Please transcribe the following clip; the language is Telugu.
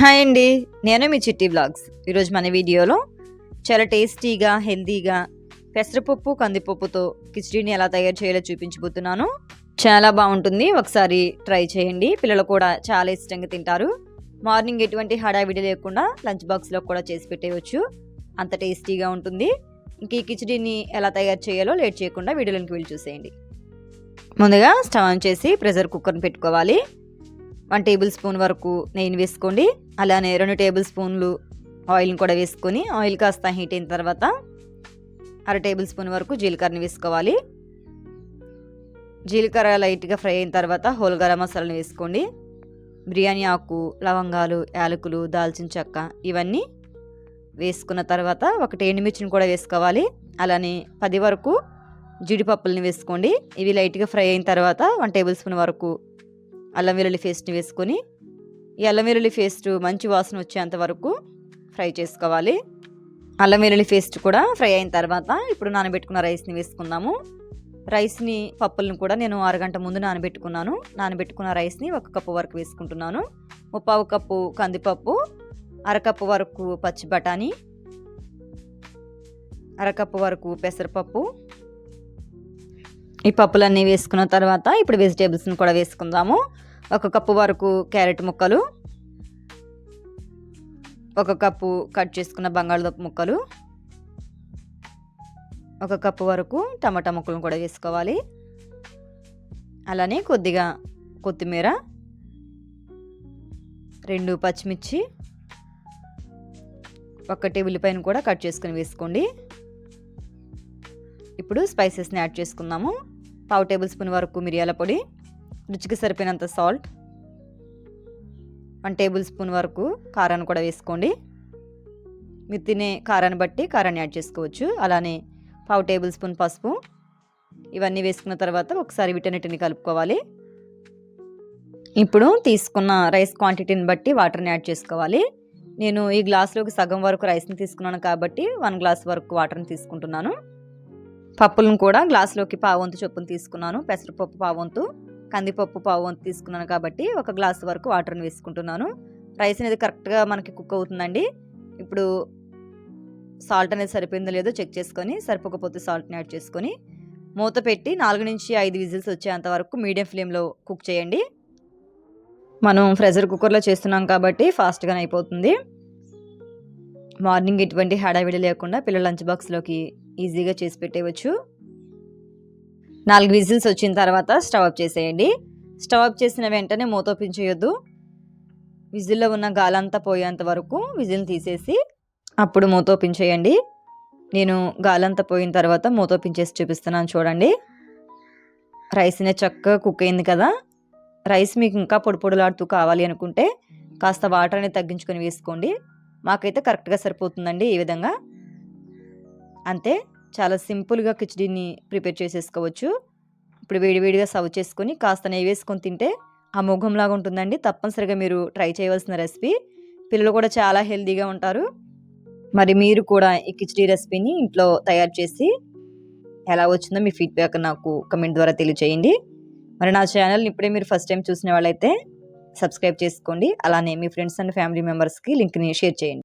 హాయ్ అండి. నేను మీ చిట్టి బ్లాగ్స్ ఈరోజు మన వీడియోలో చాలా టేస్టీగా హెల్తీగా పెసరపప్పు కందిపప్పుతో కిచడీని ఎలా తయారు చేయాలో చూపించబోతున్నాను. చాలా బాగుంటుంది. ఒకసారి ట్రై చేయండి. పిల్లలు కూడా చాలా ఇష్టంగా తింటారు. మార్నింగ్ ఎటువంటి హడావిడి లేకుండా లంచ్ బాక్స్లో కూడా చేసి పెట్టేయచ్చు. అంత టేస్టీగా ఉంటుంది. ఇంక ఈ కిచడీని ఎలా తయారు చేయాలో లేట్ చేయకుండా వీడియోలోకి వెళ్ళి చూసేయండి. ముందుగా స్టవ్ ఆన్ చేసి ప్రెషర్ కుక్కర్ని పెట్టుకోవాలి. వన్ టేబుల్ స్పూన్ వరకు నెయ్యిని వేసుకోండి. అలానే రెండు టేబుల్ స్పూన్లు ఆయిల్ని కూడా వేసుకొని ఆయిల్ కాస్త హీట్ అయిన తర్వాత అర టేబుల్ స్పూన్ వరకు జీలకర్రని వేసుకోవాలి. జీలకర్ర లైట్గా ఫ్రై అయిన తర్వాత హోల్ గరం మసాలాని వేసుకోండి. బిర్యానీ ఆకు లవంగాలు యాలకులు దాల్చిన చెక్క ఇవన్నీ వేసుకున్న తర్వాత ఒకటి ఎండుమిర్చిని కూడా వేసుకోవాలి. అలానే పది వరకు జీడిపప్పులని వేసుకోండి. ఇవి లైట్గా ఫ్రై అయిన తర్వాత వన్ టేబుల్ స్పూన్ వరకు అల్లం వెల్లుల్లి పేస్ట్ని వేసుకొని ఈ అల్లం వెల్లుల్లి పేస్ట్ మంచి వాసన వచ్చేంత వరకు ఫ్రై చేసుకోవాలి. అల్లం వెల్లుల్లి పేస్ట్ కూడా ఫ్రై అయిన తర్వాత ఇప్పుడు నానబెట్టుకున్న రైస్ని వేసుకుందాము. రైస్ని పప్పులను కూడా నేను అరగంట ముందు నానబెట్టుకున్నాను. నానబెట్టుకున్న రైస్ని ఒక కప్పు వరకు వేసుకుంటున్నాను. ముప్పావు కప్పు కందిపప్పు అరకప్పు వరకు పచ్చి బఠానీ అరకప్పు వరకు పెసరపప్పు ఈ పప్పులన్నీ వేసుకున్న తర్వాత ఇప్పుడు వెజిటేబుల్స్ని కూడా వేసుకుందాము. ఒక కప్పు వరకు క్యారెట్ ముక్కలు ఒక కప్పు కట్ చేసుకున్న బంగాళదుంప ముక్కలు ఒక కప్పు వరకు టమాటా ముక్కలను కూడా వేసుకోవాలి. అలానే కొద్దిగా కొత్తిమీర రెండు పచ్చిమిర్చి ఒకటి ఉల్లిపాయను కూడా కట్ చేసుకుని వేసుకోండి. ఇప్పుడు స్పైసెస్ని యాడ్ చేసుకుందాము. పావు టేబుల్ స్పూన్ వరకు మిరియాల పొడి రుచికి సరిపోయినంత సాల్ట్ వన్ టేబుల్ స్పూన్ వరకు కారాన్ని కూడా వేసుకోండి. మీరు తినే కారాన్ని బట్టి కారాన్ని యాడ్ చేసుకోవచ్చు. అలానే పావు టేబుల్ స్పూన్ పసుపు ఇవన్నీ వేసుకున్న తర్వాత ఒకసారి వీటన్నిటిని కలుపుకోవాలి. ఇప్పుడు తీసుకున్న రైస్ క్వాంటిటీని బట్టి వాటర్ని యాడ్ చేసుకోవాలి. నేను ఈ గ్లాస్లోకి సగం వరకు రైస్ని తీసుకున్నాను కాబట్టి వన్ గ్లాస్ వరకు వాటర్ని తీసుకుంటున్నాను. పప్పులను కూడా గ్లాస్లోకి పావంతు చొప్పున తీసుకున్నాను. పెసరపప్పు పావంతు కందిపప్పు పావంతు తీసుకున్నాను కాబట్టి ఒక గ్లాస్ వరకు వాటర్ని వేసుకుంటున్నాను. రైస్ అనేది కరెక్ట్గా మనకి కుక్ అవుతుందండి. ఇప్పుడు సాల్ట్ అనేది సరిపోయిందో లేదో చెక్ చేసుకొని సరిపోకపోతే సాల్ట్ని యాడ్ చేసుకొని మూత పెట్టి నాలుగు నుంచి ఐదు విజిల్స్ వచ్చేంత వరకు మీడియం ఫ్లేమ్లో కుక్ చేయండి. మనం ప్రెషర్ కుక్కర్లో చేస్తున్నాం కాబట్టి ఫాస్ట్గానే అయిపోతుంది. మార్నింగ్ ఎటువంటి హడావిడి లేకుండా పిల్లల లంచ్ బాక్స్లోకి ఈజీగా చేసి పెట్టేయచ్చు నాలుగు విజిల్స్ వచ్చిన తర్వాత స్టవ్ ఆఫ్ చేసేయండి. స్టవ్ ఆఫ్ చేసిన వెంటనే మూత ఓపెన్ విజిల్లో ఉన్న గాలంతా పోయేంత వరకు విజిల్ తీసేసి అప్పుడు మూతోపించేయండి ఓపెన్ చేయండి. నేను గాలంతా పోయిన తర్వాత మూత ఓపెన్ చేసి చూపిస్తున్నాను చూడండి. రైస్ అనేది చక్కగా కుక్ అయింది కదా. రైస్ మీకు ఇంకా పొడిపొడిలాడుతూ కావాలి అనుకుంటే కాస్త వాటర్ అనేది తగ్గించుకొని వేసుకోండి. మాకైతే కరెక్ట్గా సరిపోతుందండి ఈ విధంగా. అంతే. చాలా సింపుల్గా కిచడీని ప్రిపేర్ చేసేసుకోవచ్చు. ఇప్పుడు వేడివేడిగా సర్వ్ చేసుకొని కాస్త నెయ్యి వేసుకొని తింటే అమోఘంలాగా ఉంటుందండి. తప్పనిసరిగా మీరు ట్రై చేయవలసిన రెసిపీ. పిల్లలు కూడా చాలా హెల్తీగా ఉంటారు. మరి మీరు కూడా ఈ కిచడీ రెసిపీని ఇంట్లో తయారు చేసి ఎలా వచ్చిందో మీ ఫీడ్బ్యాక్ నాకు కమెంట్ ద్వారా తెలియచేయండి. మరి నా ఛానల్ని ఇప్పుడే మీరు ఫస్ట్ టైం చూసిన వాళ్ళైతే సబ్స్క్రైబ్ చేసుకోండి. అలానే మీ ఫ్రెండ్స్ అండ్ ఫ్యామిలీ మెంబర్స్కి లింక్ని షేర్ చేయండి.